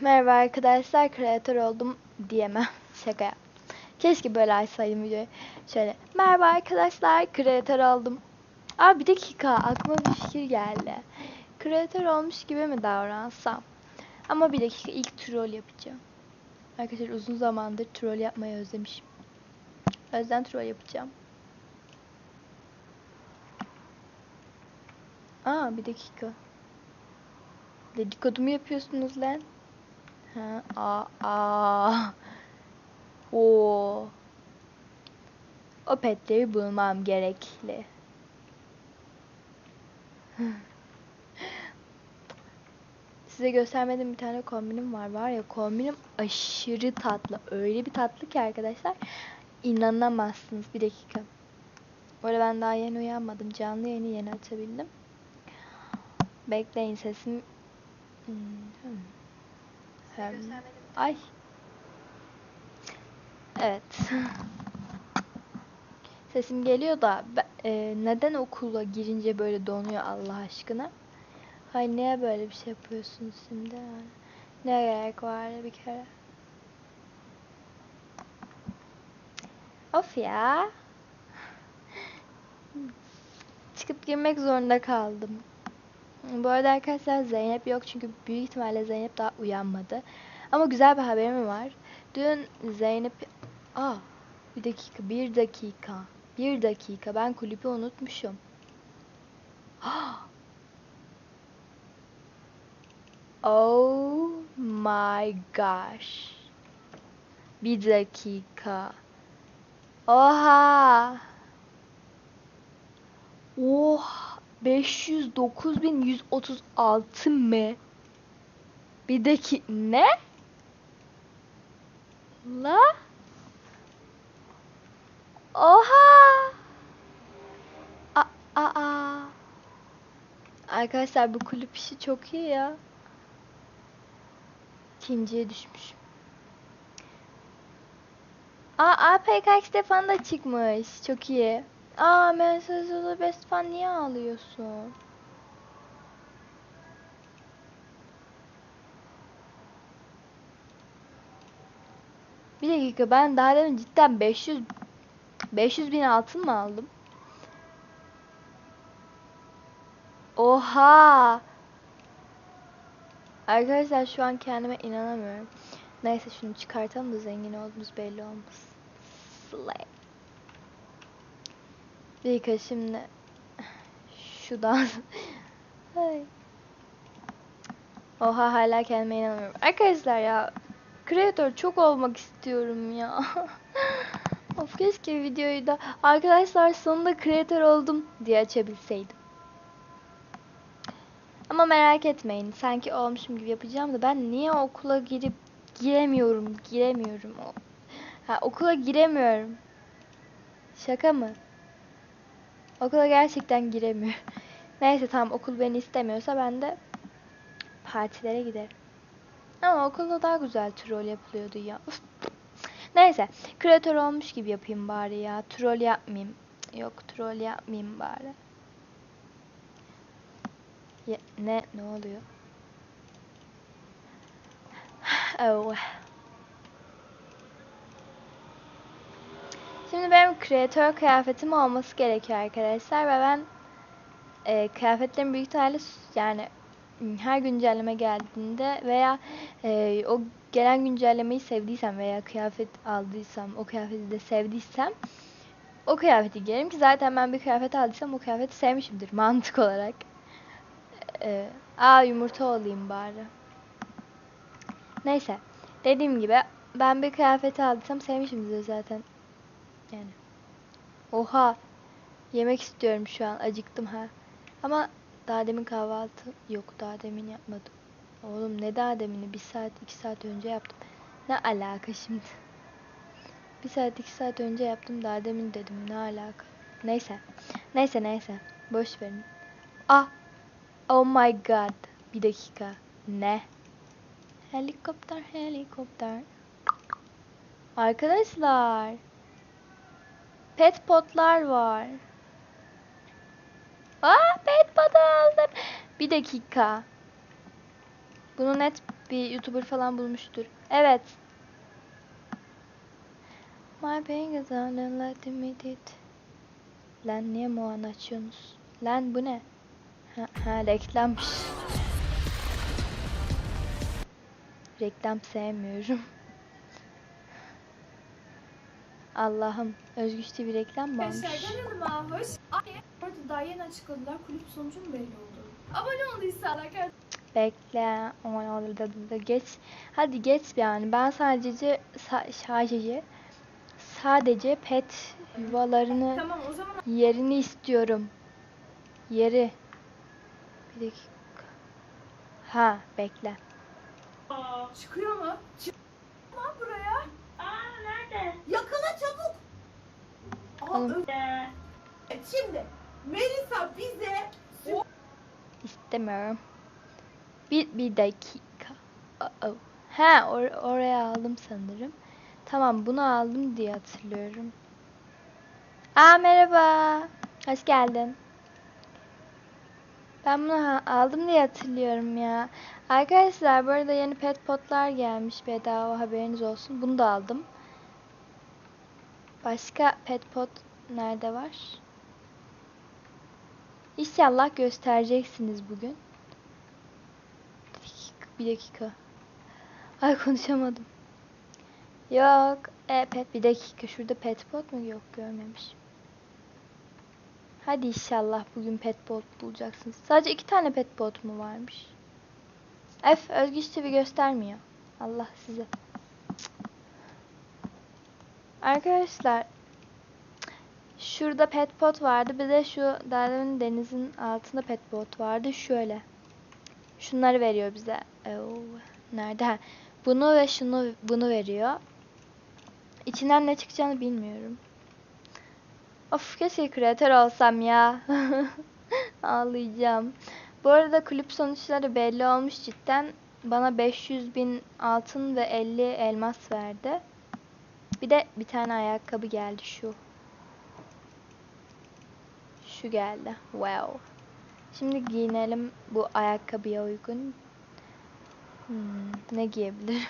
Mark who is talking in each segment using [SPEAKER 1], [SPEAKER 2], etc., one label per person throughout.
[SPEAKER 1] Merhaba arkadaşlar, kreatör oldum diyemem. Şaka yaptım. Keşke böyle açsaydım videoyu. Şöyle, merhaba arkadaşlar, kreatör oldum. Aa bir dakika, aklıma bir fikir geldi. Kreatör olmuş gibi mi davransam? Ama bir dakika, ilk troll yapacağım. Arkadaşlar uzun zamandır troll yapmayı özlemişim. Yüzden troll yapacağım. Aa bir dakika. Dedikodu mu yapıyorsunuz lan? Aa. Oo. O petleri bulmam gerekli. Size göstermediğim bir tane kombinim var. Var ya kombinim aşırı tatlı. Öyle bir tatlı ki arkadaşlar. İnanamazsınız. Bir dakika. Bu arada ben daha yeni uyanmadım. Canlı yayını yeni açabildim. Bekleyin sesim. Hmm, Hem- Ay. Evet. Sesim geliyor da e, neden okula girince böyle donuyor Allah aşkına? Hay niye böyle bir şey yapıyorsunuz şimdi? Ne gerek var bir kere? Of ya. Çıkıp girmek zorunda kaldım. Bu arada arkadaşlar Zeynep yok çünkü büyük ihtimalle Zeynep daha uyanmadı. Ama güzel bir haberim var. Dün Zeynep... Aa, bir dakika, bir dakika. Bir dakika, ben kulübü unutmuşum. Oh my gosh. Bir dakika. Oha. Oha. 509.136 mı? Bir dakika. Ne? La? Oha! A aa. Arkadaşlar bu kulüp işi çok iyi ya. İkinciye düşmüş. Aa APK Stefan da çıkmış. Çok iyi. Aa mesajlı best fan niye ağlıyorsun? Bir dakika ben daha demin cidden 500 500 bin altın mı aldım? Oha! Arkadaşlar şu an kendime inanamıyorum. Neyse şunu çıkartalım da zengin olduğumuz belli olmaz. Slay. Dakika şimdi şuradan Ay. Oha hala kendime inanamıyorum. Arkadaşlar ya kreatör çok olmak istiyorum ya. of keşke videoyu da arkadaşlar sonunda kreatör oldum diye açabilseydim. Ama merak etmeyin. Sanki olmuşum gibi yapacağım da ben niye okula girip giremiyorum, giremiyorum. Ha okula giremiyorum. Şaka mı? Okula gerçekten giremiyorum. Neyse tamam okul beni istemiyorsa ben de partilere giderim. Ama okulda daha güzel troll yapılıyordu ya. Üf. Neyse kreatör olmuş gibi yapayım bari ya. Troll yapmayayım. Yok troll yapmayayım bari. Ya, ne ne oluyor? Oh. Şimdi benim kreatör kıyafetim olması gerekiyor arkadaşlar ve ben e, kıyafetlerin büyük ihtimalle yani her güncelleme geldiğinde veya e, o gelen güncellemeyi sevdiysem veya kıyafet aldıysam o kıyafeti de sevdiysem o kıyafeti giyerim ki zaten ben bir kıyafet aldıysam o kıyafeti sevmişimdir mantık olarak. E, aa yumurta olayım bari. Neyse. Dediğim gibi ben bir kıyafeti aldıysam sevmişimdir zaten. Yani. Oha. Yemek istiyorum şu an. Acıktım ha. Ama daha demin kahvaltı yok. Daha demin yapmadım. Oğlum ne daha demini? Bir saat iki saat önce yaptım. Ne alaka şimdi? Bir saat iki saat önce yaptım. Daha demin dedim. Ne alaka? Neyse. Neyse neyse. Boş verin. Ah. Oh my god. Bir dakika. Ne? Helikopter helikopter. Arkadaşlar. Pet potlar var. Aa pet pot aldım. Bir dakika. Bunu net bir YouTuber falan bulmuştur. Evet. My pain is on and. Lan niye Moan açıyorsunuz? Lan bu ne? Ha, ha reklammış. Reklam sevmiyorum. Allah'ım Özgüç TV reklam mı almış?
[SPEAKER 2] Arkadaşlar kanalıma hoş. Ay, orada daha yeni açıkladılar. Kulüp sonucu mu belli oldu? Abone olduysa arkadaşlar.
[SPEAKER 1] Bekle. Aman orada da- da geç. Hadi geç yani. Ben sadece sa- sadece sadece pet yuvalarını
[SPEAKER 2] Tamam o zaman
[SPEAKER 1] yerini istiyorum. Yeri. Bir dakika. Ha bekle.
[SPEAKER 2] çıkıyor mu? Çıkıyor mu buraya?
[SPEAKER 3] Aa nerede?
[SPEAKER 4] Çabuk. Şimdi Melisa bize
[SPEAKER 1] İstemiyorum. Bir, bir dakika. Uh-oh. Ha or- oraya aldım sanırım. Tamam bunu aldım diye hatırlıyorum. Aa merhaba. Hoş geldin. Ben bunu aldım diye hatırlıyorum ya. Arkadaşlar bu arada yeni pet potlar gelmiş bedava haberiniz olsun. Bunu da aldım. Başka pet pot nerede var? İnşallah göstereceksiniz bugün. Bir dakika. Bir dakika. Ay konuşamadım. Yok. E, pet bir dakika. Şurada pet pot mu? Yok görmemişim. Hadi inşallah bugün pet bot bulacaksınız. Sadece iki tane pet bot mu varmış? F Özgüç TV göstermiyor. Allah size. Arkadaşlar Şurada pet pot vardı. Bir de şu Darwin denizin altında pet pot vardı. Şöyle. Şunları veriyor bize. Oo, nerede? Ha, Bunu ve şunu bunu veriyor. İçinden ne çıkacağını bilmiyorum. Of keşke kreatör olsam ya. Ağlayacağım. Bu arada kulüp sonuçları belli olmuş cidden. Bana 500 bin altın ve 50 elmas verdi. Bir de bir tane ayakkabı geldi şu. Şu geldi. Wow. Şimdi giyinelim bu ayakkabıya uygun. Hmm, ne giyebilirim?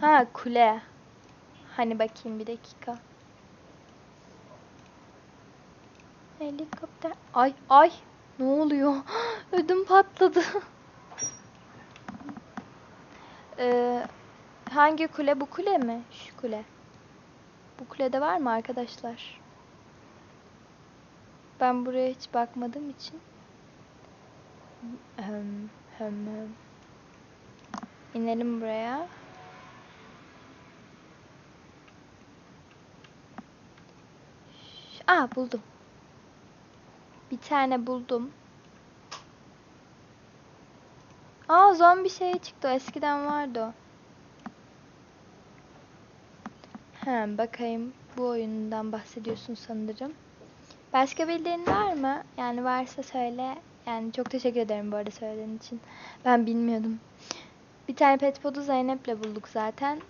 [SPEAKER 1] Ha kule. Hani bakayım bir dakika. Helikopter. Ay ay. Ne oluyor? Ödüm patladı. Ee, hangi kule? Bu kule mi? Şu kule. Bu kulede var mı arkadaşlar? Ben buraya hiç bakmadığım için. Hım, hım, hım. İnelim buraya. Aa buldum. Bir tane buldum. Aa zombi şey çıktı. Eskiden vardı o. He, bakayım. Bu oyundan bahsediyorsun sanırım. Başka bildiğin var mı? Yani varsa söyle. Yani çok teşekkür ederim bu arada söylediğin için. Ben bilmiyordum. Bir tane pet podu Zeynep'le bulduk zaten.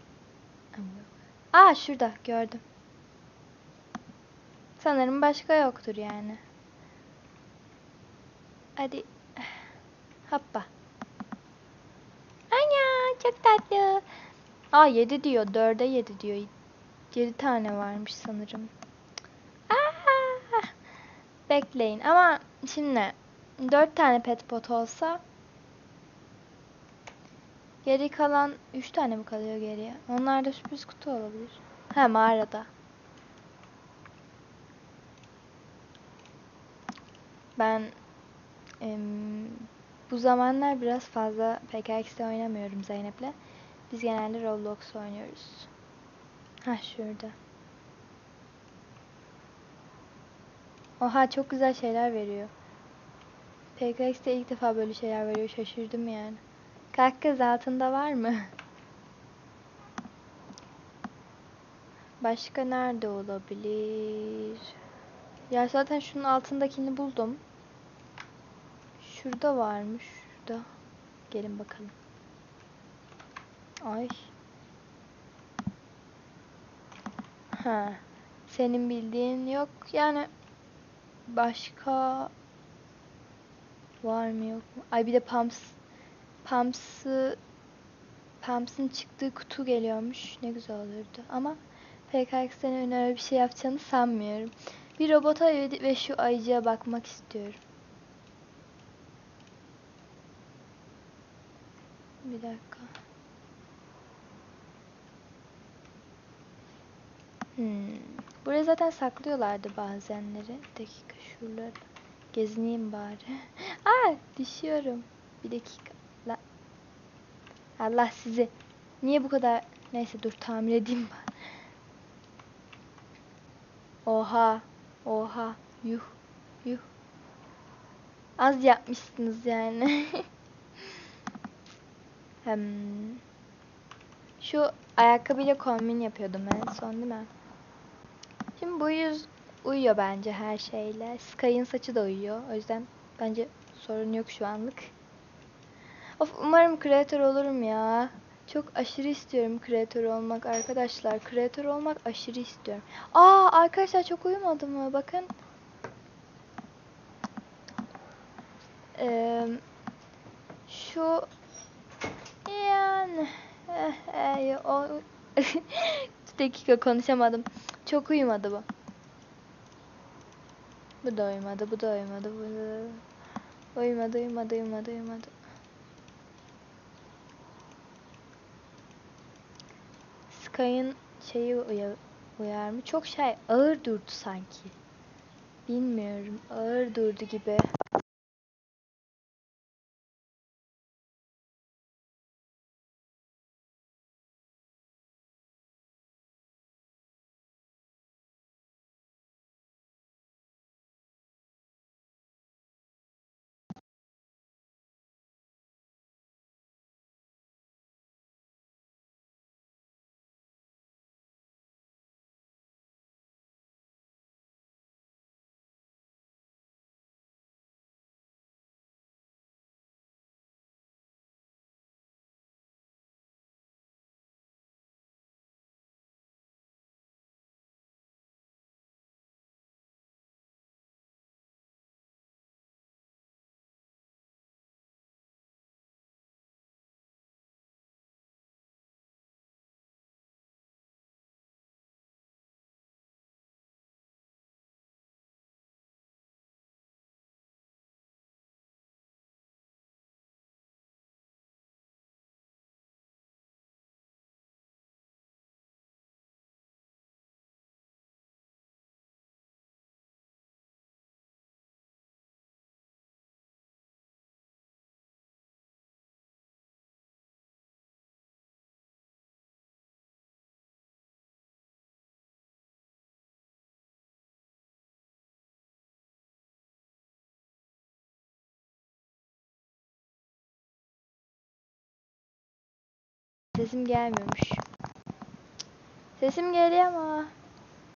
[SPEAKER 1] Aa şurada gördüm. Sanırım başka yoktur yani. Hadi. Hoppa. Çok tatlı. Aa 7 diyor. 4'e 7 diyor. 7 tane varmış sanırım. Aa! Bekleyin ama şimdi 4 tane pet pot olsa geri kalan 3 tane mi kalıyor geriye? Onlar da sürpriz kutu olabilir. Ha mağarada. Ben em, bu zamanlar biraz fazla PKX'de oynamıyorum Zeynep'le. Biz genelde Roblox oynuyoruz. Ha şurada. Oha çok güzel şeyler veriyor. PKX'de ilk defa böyle şeyler veriyor. Şaşırdım yani. Kalk kız altında var mı? Başka nerede olabilir? Ya zaten şunun altındakini buldum. Şurada varmış. Şurada. Gelin bakalım. Ay. Ha. Senin bildiğin yok. Yani başka Var mı yok mu? Ay bir de Pumps Pumps'ı Pumps'ın çıktığı kutu geliyormuş. Ne güzel olurdu. Ama PKX'den öyle bir şey yapacağını sanmıyorum. Bir robota ve şu ayıcıya bakmak istiyorum. Bir dakika. Hmm. Buraya zaten saklıyorlardı bazenleri. Dakika şuraları gezineyim bari. Aa düşüyorum. Bir dakika. La. Allah sizi. Niye bu kadar... Neyse dur tamir edeyim bari. Oha. Oha. Yuh. Yuh. Az yapmışsınız yani. Hem. Şu ayakkabıyla kombin yapıyordum en son değil mi? Şimdi bu yüz uyuyor bence her şeyle. Sky'ın saçı da uyuyor. O yüzden bence sorun yok şu anlık. Of umarım kreatör olurum ya. Çok aşırı istiyorum kreatör olmak arkadaşlar. Kreatör olmak aşırı istiyorum. Aa arkadaşlar çok uyumadı mı? Bakın. Ee, şu yani eh, o dakika konuşamadım. Çok uyumadı bu. Bu da uyumadı, bu da uyumadı, bu da uyumadı, uyumadı, uyumadı, uyumadı. Sky'ın şeyi uya- uyar mı? Çok şey ağır durdu sanki. Bilmiyorum, ağır durdu gibi. Sesim gelmiyormuş. Sesim geliyor ama.